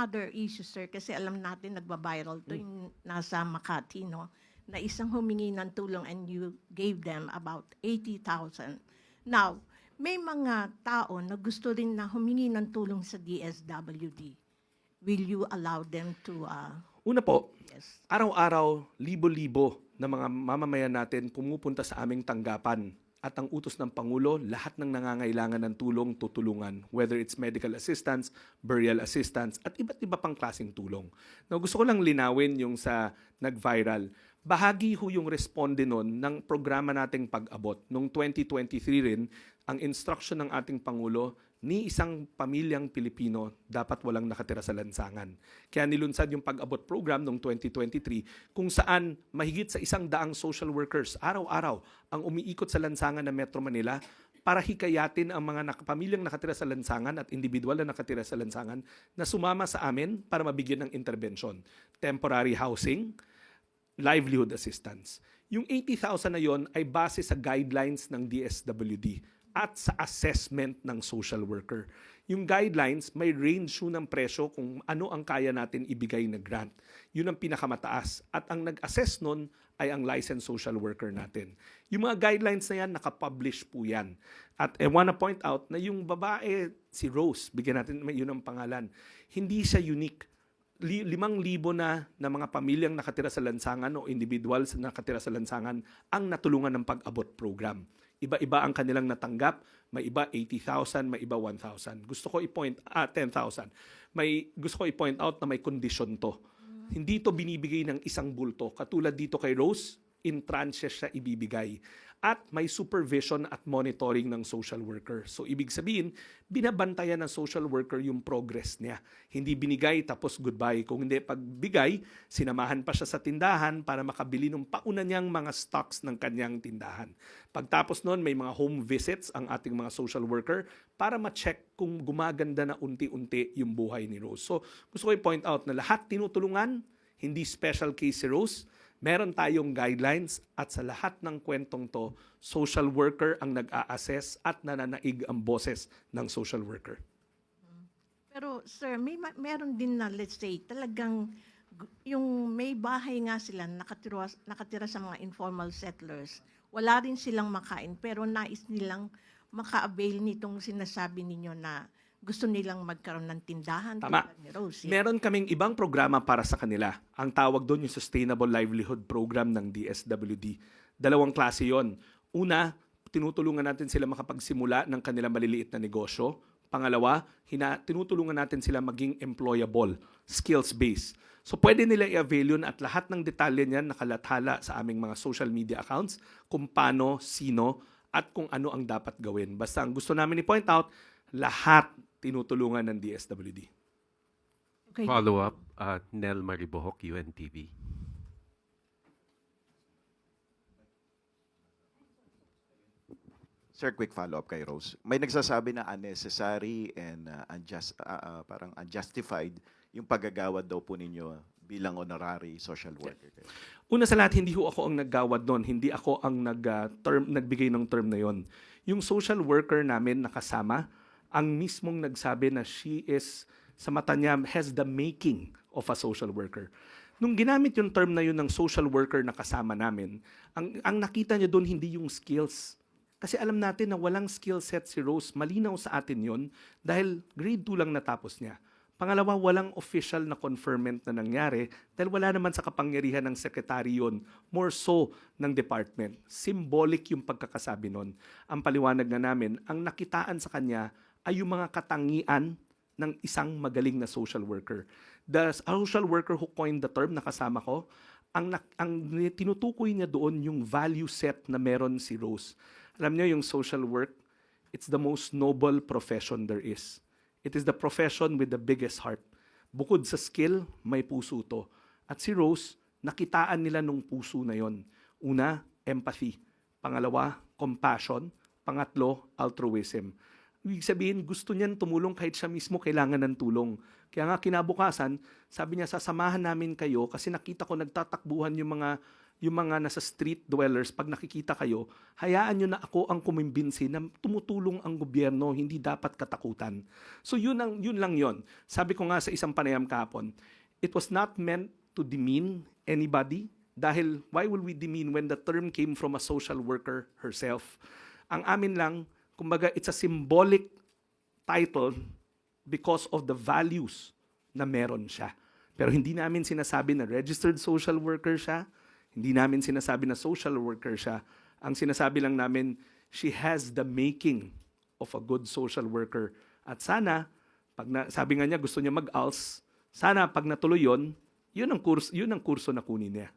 another issue, sir, kasi alam natin nagba-viral to yung nasa Makati, no? Na isang humingi ng tulong and you gave them about 80,000. Now, may mga tao na gusto rin na humingi ng tulong sa DSWD. Will you allow them to, uh, Una po, yes? araw-araw, libo-libo na mga mamamayan natin pumupunta sa aming tanggapan. At ang utos ng Pangulo, lahat ng nangangailangan ng tulong, tutulungan. Whether it's medical assistance, burial assistance, at iba't iba pang klaseng tulong. Now, gusto ko lang linawin yung sa nag-viral. Bahagi ho yung responde nun ng programa nating pag-abot. Noong 2023 rin, ang instruction ng ating Pangulo, ni isang pamilyang Pilipino dapat walang nakatira sa lansangan. Kaya nilunsad yung pag-abot program noong 2023 kung saan mahigit sa isang daang social workers araw-araw ang umiikot sa lansangan ng Metro Manila para hikayatin ang mga nak- pamilyang nakatira sa lansangan at individual na nakatira sa lansangan na sumama sa amin para mabigyan ng intervention. Temporary housing, livelihood assistance. Yung 80,000 na yon ay base sa guidelines ng DSWD at sa assessment ng social worker. Yung guidelines, may range yun ng presyo kung ano ang kaya natin ibigay na grant. Yun ang pinakamataas. At ang nag-assess nun ay ang licensed social worker natin. Yung mga guidelines na yan, nakapublish po yan. At I wanna point out na yung babae, si Rose, bigyan natin yun ang pangalan, hindi siya unique li- limang libo na na mga pamilyang nakatira sa lansangan o individuals na nakatira sa lansangan ang natulungan ng pag-abot program. Iba-iba ang kanilang natanggap. May iba 80,000, may iba 1,000. Gusto ko i-point, ah, 10,000. May, gusto ko i-point out na may condition to. Hindi to binibigay ng isang bulto. Katulad dito kay Rose, in tranches siya ibibigay. At may supervision at monitoring ng social worker. So ibig sabihin, binabantayan ng social worker yung progress niya. Hindi binigay tapos goodbye. Kung hindi pagbigay, sinamahan pa siya sa tindahan para makabili ng pauna niyang mga stocks ng kanyang tindahan. Pagtapos noon, may mga home visits ang ating mga social worker para ma-check kung gumaganda na unti-unti yung buhay ni Rose. So gusto ko i-point out na lahat tinutulungan, hindi special case si Rose, meron tayong guidelines at sa lahat ng kwentong to, social worker ang nag-a-assess at nananaig ang boses ng social worker. Pero sir, may ma- meron din na let's say talagang yung may bahay nga sila nakatira, nakatira sa mga informal settlers. Wala rin silang makain pero nais nilang maka-avail nitong sinasabi ninyo na gusto nilang magkaroon ng tindahan Tama. tulad ni Rosie. Meron kaming ibang programa para sa kanila. Ang tawag doon yung Sustainable Livelihood Program ng DSWD. Dalawang klase yon. Una, tinutulungan natin sila makapagsimula ng kanilang maliliit na negosyo. Pangalawa, hina, tinutulungan natin sila maging employable, skills-based. So pwede nila i-avail yun at lahat ng detalye niyan nakalathala sa aming mga social media accounts kung paano, sino, at kung ano ang dapat gawin. Basta ang gusto namin i-point out, lahat tinutulungan ng DSWD. Okay. Follow-up, uh, Nel Maribohok, UNTV. Sir, quick follow-up kay Rose. May nagsasabi na unnecessary and uh, unjust, uh, uh, parang unjustified yung paggagawad daw po ninyo bilang honorary social worker. kayo. Una sa lahat, hindi ho ako ang naggawad doon. Hindi ako ang nag, ah, term, nagbigay ng term na yon. Yung social worker namin nakasama, ang mismong nagsabi na she is, sa mata niya, has the making of a social worker. Nung ginamit yung term na yun ng social worker na kasama namin, ang, ang nakita niya doon hindi yung skills. Kasi alam natin na walang skill set si Rose. Malinaw sa atin yon dahil grade 2 lang natapos niya. Pangalawa, walang official na conferment na nangyari dahil wala naman sa kapangyarihan ng sekretary yun, more so ng department. Symbolic yung pagkakasabi nun. Ang paliwanag na namin, ang nakitaan sa kanya ay yung mga katangian ng isang magaling na social worker. The social worker who coined the term na kasama ko, ang, ang tinutukoy niya doon yung value set na meron si Rose. Alam niyo yung social work, it's the most noble profession there is. It is the profession with the biggest heart. Bukod sa skill, may puso to. At si Rose, nakitaan nila nung puso na yon. Una, empathy. Pangalawa, compassion. Pangatlo, altruism. Ibig sabihin, gusto niyan tumulong kahit siya mismo kailangan ng tulong. Kaya nga kinabukasan, sabi niya, sasamahan namin kayo kasi nakita ko nagtatakbuhan yung mga yung mga nasa street dwellers, pag nakikita kayo, hayaan nyo na ako ang kumimbinsi na tumutulong ang gobyerno, hindi dapat katakutan. So yun, ang, yun lang yon. Sabi ko nga sa isang panayam kahapon, it was not meant to demean anybody dahil why will we demean when the term came from a social worker herself? Ang amin lang, kumbaga it's a symbolic title because of the values na meron siya. Pero hindi namin sinasabi na registered social worker siya, hindi namin sinasabi na social worker siya. Ang sinasabi lang namin, she has the making of a good social worker. At sana, pag na, sabi nga niya gusto niya mag-ALS, sana pag natuloy yon, yun ang kurso, yun ang kurso na kunin niya.